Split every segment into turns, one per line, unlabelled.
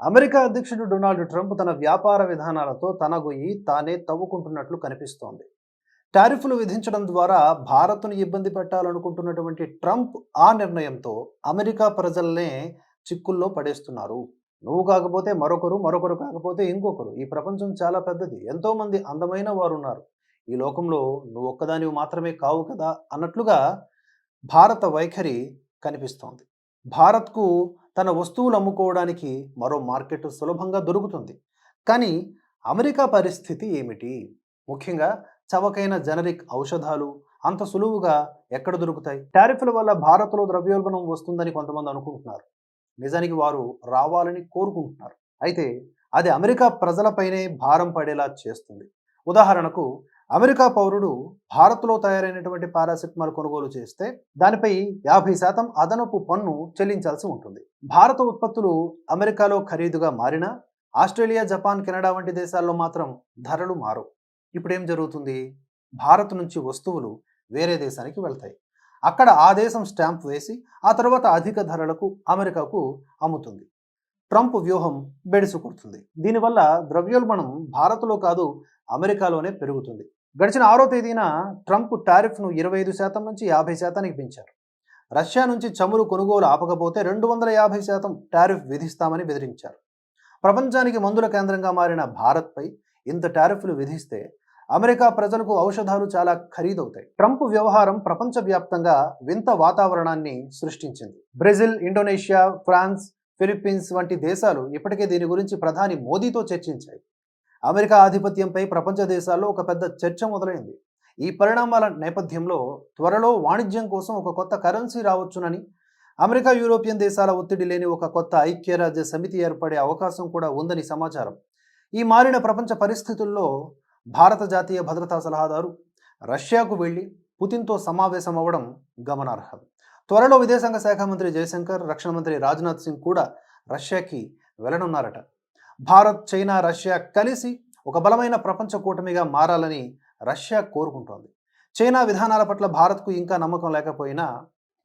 America అధ్యక్షుడు Donald Trump తన వ్యాపార విధానాలతో తన గొయ్యి తానే తవ్వుకుంటున్నట్లు కనిపిస్తోంది. టారిఫ్లు విధించడం ద్వారా భారత్ను ఇబ్బంది పెట్టాలనుకుంటున్నటువంటి ట్రంప్ ఆ నిర్ణయంతో అమెరికా ప్రజల్నే చిక్కుల్లో పడేస్తున్నారు. నువ్వు కాకపోతే మరొకరు మరొకరు కాకపోతే ఇంకొకరు. ఈ ప్రపంచం చాలా పెద్దది. ఎంతోమంది అందమైన వారు ఉన్నారు ఈ లోకంలో నువ్వు ఒక్కదానివి మాత్రమే కావు కదా అన్నట్లుగా భారత వైఖరి కనిపిస్తోంది. భారత్కు తన వస్తువులు అమ్ముకోవడానికి మరో మార్కెట్ సులభంగా దొరుకుతుంది. కానీ అమెరికా పరిస్థితి ఏమిటి? ముఖ్యంగా చవకైన జనరిక్ ఔషధాలు అంత సులువుగా ఎక్కడ దొరుకుతాయి? టారిఫ్ల వల్ల భారత్లో ద్రవ్యోల్బణం వస్తుందని కొంతమంది అనుకుంటున్నారు. నిజానికి వారు రావాలని కోరుకుంటున్నారు. అయితే అది అమెరికా ప్రజలపైనే భారం పడేలా చేస్తుంది. ఉదాహరణకు అమెరికా పౌరుడు భారత్లో తయారైనటువంటి పారాసెటమాల్ కొనుగోలు చేస్తే దానిపై యాభై శాతం అదనపు పన్ను చెల్లించాల్సి ఉంటుంది. భారత ఉత్పత్తులు అమెరికాలో ఖరీదుగా మారినా ఆస్ట్రేలియా జపాన్ కెనడా వంటి దేశాల్లో మాత్రం ధరలు మారు ఇప్పుడేం జరుగుతుంది? భారత్ నుంచి వస్తువులు వేరే దేశానికి వెళ్తాయి. అక్కడ ఆ దేశం స్టాంప్ వేసి ఆ తర్వాత అధిక ధరలకు అమెరికాకు అమ్ముతుంది. ట్రంప్ వ్యూహం బెడిసి కొడుతుంది. దీనివల్ల ద్రవ్యోల్బణం భారత్లో కాదు అమెరికాలోనే పెరుగుతుంది. గడిచిన ఆరో తేదీన ట్రంప్ టారిఫ్ను ఇరవై ఐదు శాతం నుంచి యాభై శాతానికి పెంచారు. రష్యా నుంచి చమురు కొనుగోలు ఆపకపోతే రెండు వందల యాభై శాతం టారిఫ్ విధిస్తామని బెదిరించారు. ప్రపంచానికి మందుల కేంద్రంగా మారిన భారత్పై ఇంత టారిఫ్లు విధిస్తే అమెరికా ప్రజలకు ఔషధాలు చాలా ఖరీదవుతాయి. ట్రంప్ వ్యవహారం ప్రపంచవ్యాప్తంగా వింత వాతావరణాన్ని సృష్టించింది. బ్రెజిల్ ఇండోనేషియా ఫ్రాన్స్ ఫిలిప్పీన్స్ వంటి దేశాలు ఇప్పటికే దీని గురించి ప్రధాని మోదీతో చర్చించాయి. అమెరికా ఆధిపత్యంపై ప్రపంచ దేశాల్లో ఒక పెద్ద చర్చ మొదలైంది. ఈ పరిణామాల నేపథ్యంలో త్వరలో వాణిజ్యం కోసం ఒక కొత్త కరెన్సీ రావచ్చునని అమెరికా యూరోపియన్ దేశాల ఒత్తిడి లేని ఒక కొత్త ఐక్యరాజ్య సమితి ఏర్పడే అవకాశం కూడా ఉందని సమాచారం. ఈ మారిన ప్రపంచ పరిస్థితుల్లో భారత జాతీయ భద్రతా సలహాదారు రష్యాకు వెళ్ళి పుతిన్తో సమావేశం అవ్వడం గమనార్హం. త్వరలో విదేశాంగ శాఖ మంత్రి జయశంకర్ రక్షణ మంత్రి రాజ్నాథ్ సింగ్ కూడా రష్యాకి వెళ్ళనున్నారట. భారత్ చైనా రష్యా కలిసి ఒక బలమైన ప్రపంచ కూటమిగా మారాలని రష్యా కోరుకుంటోంది. చైనా విధానాల పట్ల భారత్కు ఇంకా నమ్మకం లేకపోయినా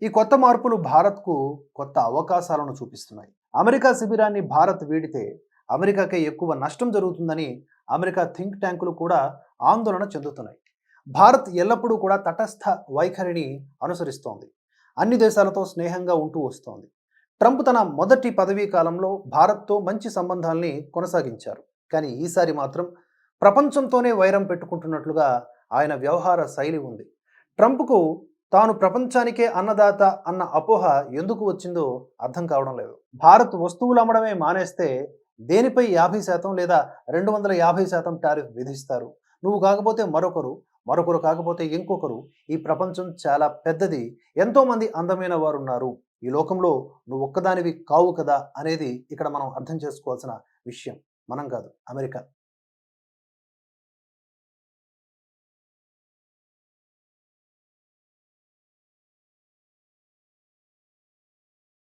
ఈ కొత్త మార్పులు భారత్కు కొత్త అవకాశాలను చూపిస్తున్నాయి. అమెరికా శిబిరాన్ని భారత్ వీడితే అమెరికాకే ఎక్కువ నష్టం జరుగుతుందని అమెరికా థింక్ ట్యాంకులు కూడా ఆందోళన చెందుతున్నాయి. భారత్ ఎల్లప్పుడూ కూడా తటస్థ వైఖరిని అనుసరిస్తోంది. అన్ని దేశాలతో స్నేహంగా ఉంటూ వస్తోంది. ట్రంప్ తన మొదటి పదవీ కాలంలో భారత్తో మంచి సంబంధాల్ని కొనసాగించారు. కానీ ఈసారి మాత్రం ప్రపంచంతోనే వైరం పెట్టుకుంటున్నట్లుగా ఆయన వ్యవహార శైలి ఉంది. ట్రంప్కు తాను ప్రపంచానికే అన్నదాత అన్న అపోహ ఎందుకు వచ్చిందో అర్థం కావడం లేదు. భారత్ వస్తువులు అమ్మడమే మానేస్తే దేనిపై యాభై శాతం లేదా రెండు వందల యాభై శాతం టారిఫ్ విధిస్తారు? నువ్వు కాకపోతే మరొకరు మరొకరు కాకపోతే ఇంకొకరు. ఈ ప్రపంచం చాలా పెద్దది. ఎంతోమంది అందమైన వారు ఉన్నారు ఈ లోకంలో నువ్వు ఒక్కదానివి కావు కదా అనేది ఇక్కడ మనం అర్థం చేసుకోవాల్సిన విషయం. మనం కాదు. అమెరికా.